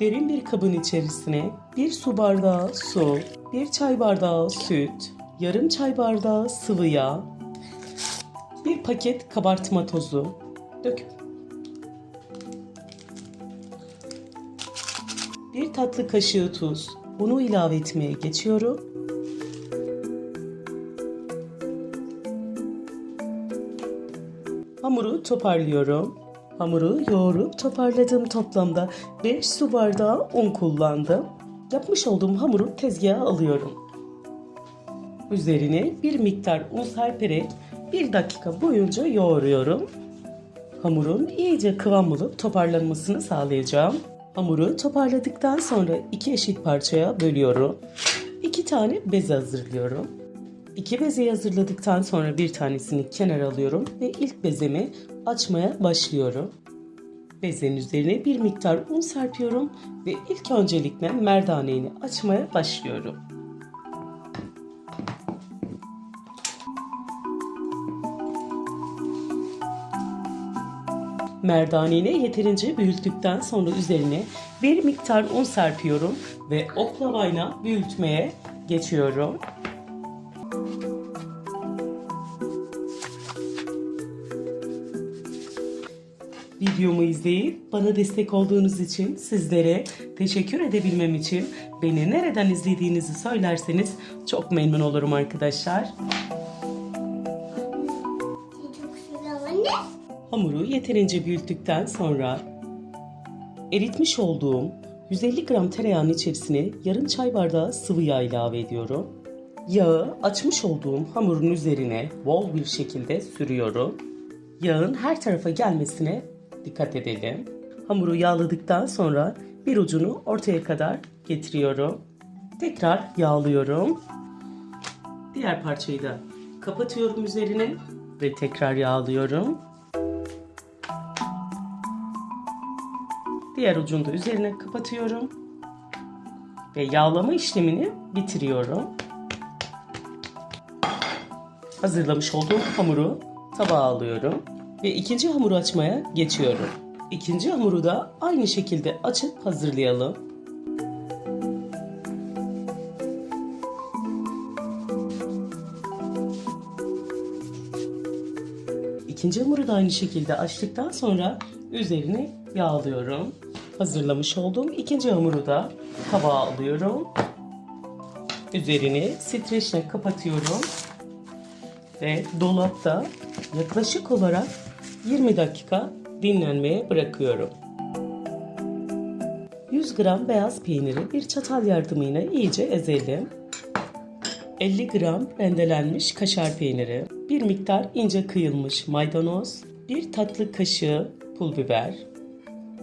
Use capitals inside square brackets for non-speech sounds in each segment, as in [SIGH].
Derin bir kabın içerisine bir su bardağı su, bir çay bardağı süt, yarım çay bardağı sıvı yağ, bir paket kabartma tozu dök. Bir tatlı kaşığı tuz. Bunu ilave etmeye geçiyorum. Hamuru toparlıyorum. Hamuru yoğurup toparladığım toplamda 5 su bardağı un kullandım. Yapmış olduğum hamuru tezgaha alıyorum. Üzerine bir miktar un serperek 1 dakika boyunca yoğuruyorum. Hamurun iyice kıvam bulup toparlanmasını sağlayacağım. Hamuru toparladıktan sonra iki eşit parçaya bölüyorum. İki tane bez hazırlıyorum. İki bezeyi hazırladıktan sonra bir tanesini kenara alıyorum ve ilk bezemi açmaya başlıyorum. Bezenin üzerine bir miktar un serpiyorum ve ilk öncelikle merdaneyi açmaya başlıyorum. Merdaneyi yeterince büyüttükten sonra üzerine bir miktar un serpiyorum ve oklavayla büyütmeye geçiyorum. Videomu izleyip bana destek olduğunuz için sizlere teşekkür edebilmem için beni nereden izlediğinizi söylerseniz çok memnun olurum arkadaşlar. Hamuru yeterince büyüttükten sonra eritmiş olduğum 150 gram tereyağının içerisine yarım çay bardağı sıvı yağ ilave ediyorum. Yağı açmış olduğum hamurun üzerine bol bir şekilde sürüyorum. Yağın her tarafa gelmesine dikkat edelim. Hamuru yağladıktan sonra bir ucunu ortaya kadar getiriyorum. Tekrar yağlıyorum. Diğer parçayı da kapatıyorum üzerine ve tekrar yağlıyorum. Diğer ucunu da üzerine kapatıyorum. Ve yağlama işlemini bitiriyorum. Hazırlamış olduğum hamuru tabağa alıyorum. Ve ikinci hamuru açmaya geçiyorum. İkinci hamuru da aynı şekilde açıp hazırlayalım. İkinci hamuru da aynı şekilde açtıktan sonra üzerine yağlıyorum. Hazırlamış olduğum ikinci hamuru da tabağa alıyorum. Üzerini streçle kapatıyorum. Ve dolapta yaklaşık olarak 20 dakika dinlenmeye bırakıyorum. 100 gram beyaz peyniri bir çatal yardımıyla iyice ezelim. 50 gram rendelenmiş kaşar peyniri, bir miktar ince kıyılmış maydanoz, bir tatlı kaşığı pul biber.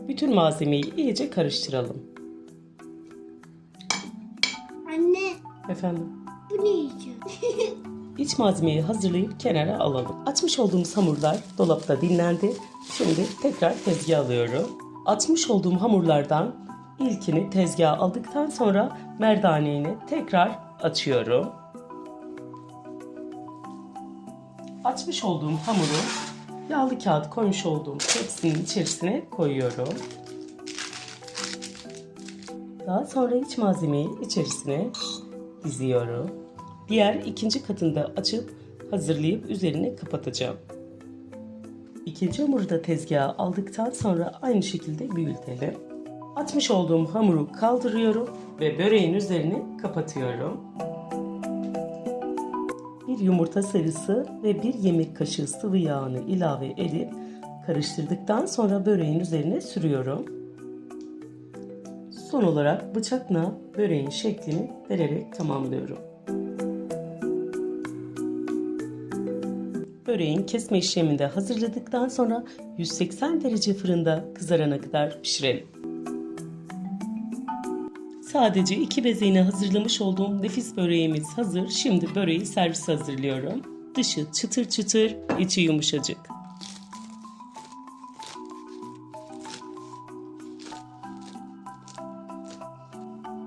Bütün malzemeyi iyice karıştıralım. Anne Efendim, bu ne yiyeceğim? [LAUGHS] iç malzemeyi hazırlayıp kenara alalım. Açmış olduğumuz hamurlar dolapta dinlendi. Şimdi tekrar tezgaha alıyorum. Açmış olduğum hamurlardan ilkini tezgaha aldıktan sonra merdaneğini tekrar açıyorum. Açmış olduğum hamuru yağlı kağıt koymuş olduğum tepsinin içerisine koyuyorum. Daha sonra iç malzemeyi içerisine diziyorum. Diğer ikinci katını da açıp hazırlayıp üzerine kapatacağım. İkinci hamuru da tezgaha aldıktan sonra aynı şekilde büyütelim. Açmış olduğum hamuru kaldırıyorum ve böreğin üzerine kapatıyorum. Bir yumurta sarısı ve bir yemek kaşığı sıvı yağını ilave edip karıştırdıktan sonra böreğin üzerine sürüyorum. Son olarak bıçakla böreğin şeklini vererek tamamlıyorum. Böreğin kesme işleminde hazırladıktan sonra 180 derece fırında kızarana kadar pişirelim. Sadece iki bezeğini hazırlamış olduğum nefis böreğimiz hazır. Şimdi böreği servis hazırlıyorum. Dışı çıtır çıtır, içi yumuşacık.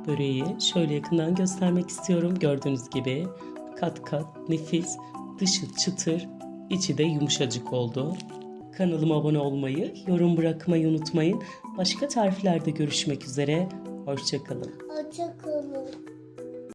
Böreği şöyle yakından göstermek istiyorum. Gördüğünüz gibi kat kat nefis, dışı çıtır, içi de yumuşacık oldu. Kanalıma abone olmayı, yorum bırakmayı unutmayın. Başka tariflerde görüşmek üzere. Hoşçakalın. Hoşça kalın.